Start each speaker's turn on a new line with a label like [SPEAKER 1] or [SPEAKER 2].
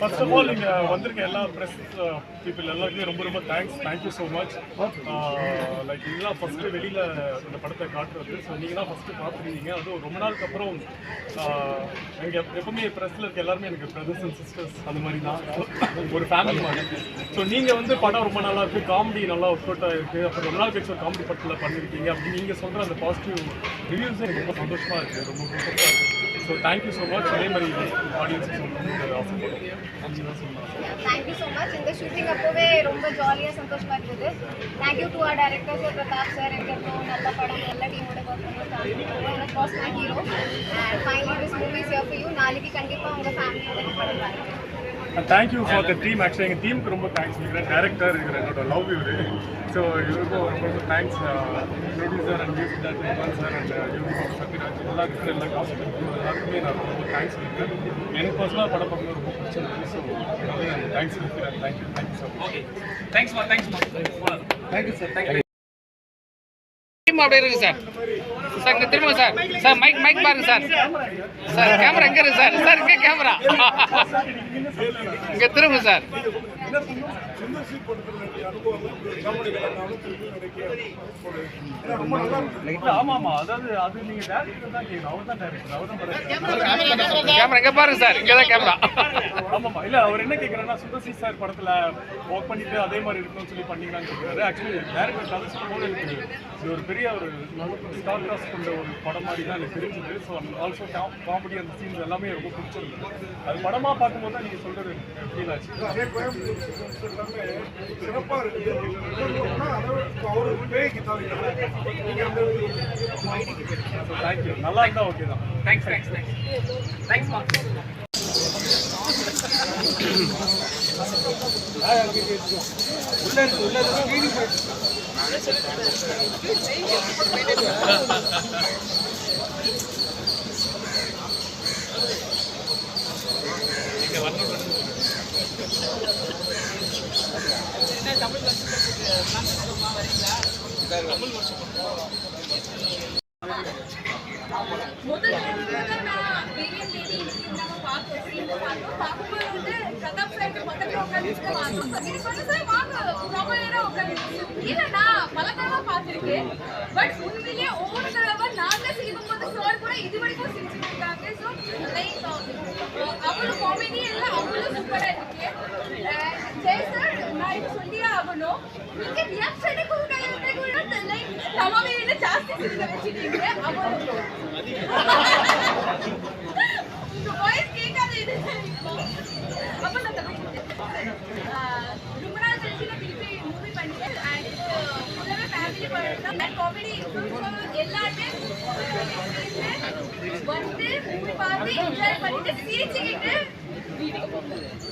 [SPEAKER 1] First of all இங்கே வந்திருக்க எல்லா ப்ரெஸ் பீப்புள் uh, எல்லாருக்குமே ரொம்ப ரொம்ப thanks thank you so much like இதுதான் ஃபஸ்ட்டு வெளியில் இந்த படத்தை காட்டுறது. ஸோ நீங்கள் தான் ஃபஸ்ட்டு பார்த்துருக்கீங்க அதுவும் ரொம்ப நாளுக்கு அப்புறம் uh, எங்கள் எப்பவுமே ப்ரெஸ்ஸில் இருக்க எல்லாருமே எனக்கு பிரதர்ஸ் அண்ட் சிஸ்டர்ஸ் அந்த மாதிரி தான். ஒரு ஃபேமிலி மாதிரி. ஸோ நீங்கள் வந்து படம் ரொம்ப நல்லா இருக்குது காமெடி நல்லா ஒர்க் அவுட் இருக்குது அப்புறம் ரொம்ப நாள் கழிச்சு ஒரு காமெடி படத்தில் பண்ணியிருக்கீங்க அப்படின்னு நீங்கள் சொல்கிற அந்த பாசிட்டிவ் ரிவ்யூஸ் எனக்கு ரொம்ப சந்தோஷமாக இருக்குது ரொம்ப சூப்பராக இருக்குது ஸோ தேங்க்யூ ஸோ மச் அதே மாதிரி ஆடியன்ஸ் சொல்லணும்னு ஆசைப்படுறோம் அப்படின்னு தான் சொல்லலாம்
[SPEAKER 2] தேங்க்யூ ஸோ மச் இந்த ஷூட்டிங் அப்போவே ரொம்ப ஜாலியாக சந்தோஷமா இருந்தது thank you to our director sir Pratap sir எனக்கு அப்புறம் நல்ல படம் நல்ல டீமோட ஒர்க் பண்ணி cross my hero and finally this movies here for you நாளைக்கு கண்டிப்பாக உங்கள் ஃபேமிலியோட இந்த படம் பாருங்க
[SPEAKER 1] thank you for the team actually எங்கள் டீமுக்கு ரொம்ப தேங்க்ஸ் இருக்கிறேன் டேரக்டர் இருக்கிற என்னோட லவ் இவர். ஸோ இவருக்கும் ரொம்ப ரொம்ப thanks producer and music director sir and uniform Sathyaraj எல்லா இருக்கிற எல்லா காசு எல்லாருக்குமே நான் ரொம்ப தேங்க்ஸ் இருக்கிறேன் எனக்கு பர்சனலாக படம் பார்க்கணும் ரொம்ப பிடிச்சிருக்கு ஸோ தேங்க்ஸ் இருக்கிறேன் thank you thank you so much
[SPEAKER 3] தேங்க்ஸ்மா தேங்க்ஸ்மா
[SPEAKER 1] தேங்க்யூ சார் தேங்க்யூ
[SPEAKER 3] அப்படியே இருக்கு சார் சார் இங்க திரும்ப சார். சார் மைக் மைக் பாருங்க சார். சார் கேமரா எங்க இருக்கு சார். சார் இங்க கேமரா இங்க திரும்ப சார். கேமரா இங்க பாருங்க சார். இங்க தான் கேமரா
[SPEAKER 1] ஆமாமா இல்ல அவர் என்ன கேக்குறாருன்னா சுந்தர்சி சார் படத்துல ஒர்க் பண்ணிட்டு அதே மாதிரி இருக்கணும்னு சொல்லி பண்ணீங்களான்னு கேக்குறாரு. ஆக்சுவலி டேரக்டர் போது எனக்கு இது ஒரு பெரிய ஒரு ஸ்டார் கிராஸ் கொண்ட ஒரு படம் மாதிரி தான் எனக்கு தெரிஞ்சது. ஸோ ஆல்சோ காமெடி அந்த சீன்ஸ் எல்லாமே ரொம்ப பிடிச்சிருந்தது. அது படமா பார்க்கும்போது தான் நீங்க சொல்றது ஃபீல் ஆச்சு.
[SPEAKER 4] அதே கோயம்புத்தூர் சிஸ்டம்ஸ் எல்லாமே சிறப்பாக இருக்குது அவரு பேய்க்கு தவிர நீங்கள் அந்த
[SPEAKER 1] தேங்க்யூ நல்லா இருந்தா ஓகே தான்.
[SPEAKER 3] தேங்க்ஸ் தேங்க்ஸ் தேங்க்ஸ் தேங்க்ஸ்மா
[SPEAKER 5] முதல் நான் பிரியாணி தேடி நம்ம பார்க்க screen பார்த்தோம். பார்க்கும்போது வந்து பிரதாப் வாங்க. இது வாங்க. ரொம்ப நேரம் நான் பல தடவை பார்த்திருக்கேன். இது சொல்லியே ஆகணும். நீங்க reaction க்கு கூட எனக்கு கூட like, தமாவை விட ஜாஸ்தி சிரிக்க வச்சிட்டீங்க. அப்ப நான் ரொம்ப நாள் கழிச்சு நான் திருப்பி மூவி பண்ணிட்டேன் அண்ட் ஃபுல்லாவே ஃபேமிலி படம் அண்ட் காமெடி எல்லாருமே வந்து மூவி பார்த்து என்ஜாய் பண்ணிட்டு சிரிச்சுக்கிட்டு வீட்டுக்கு போகணும்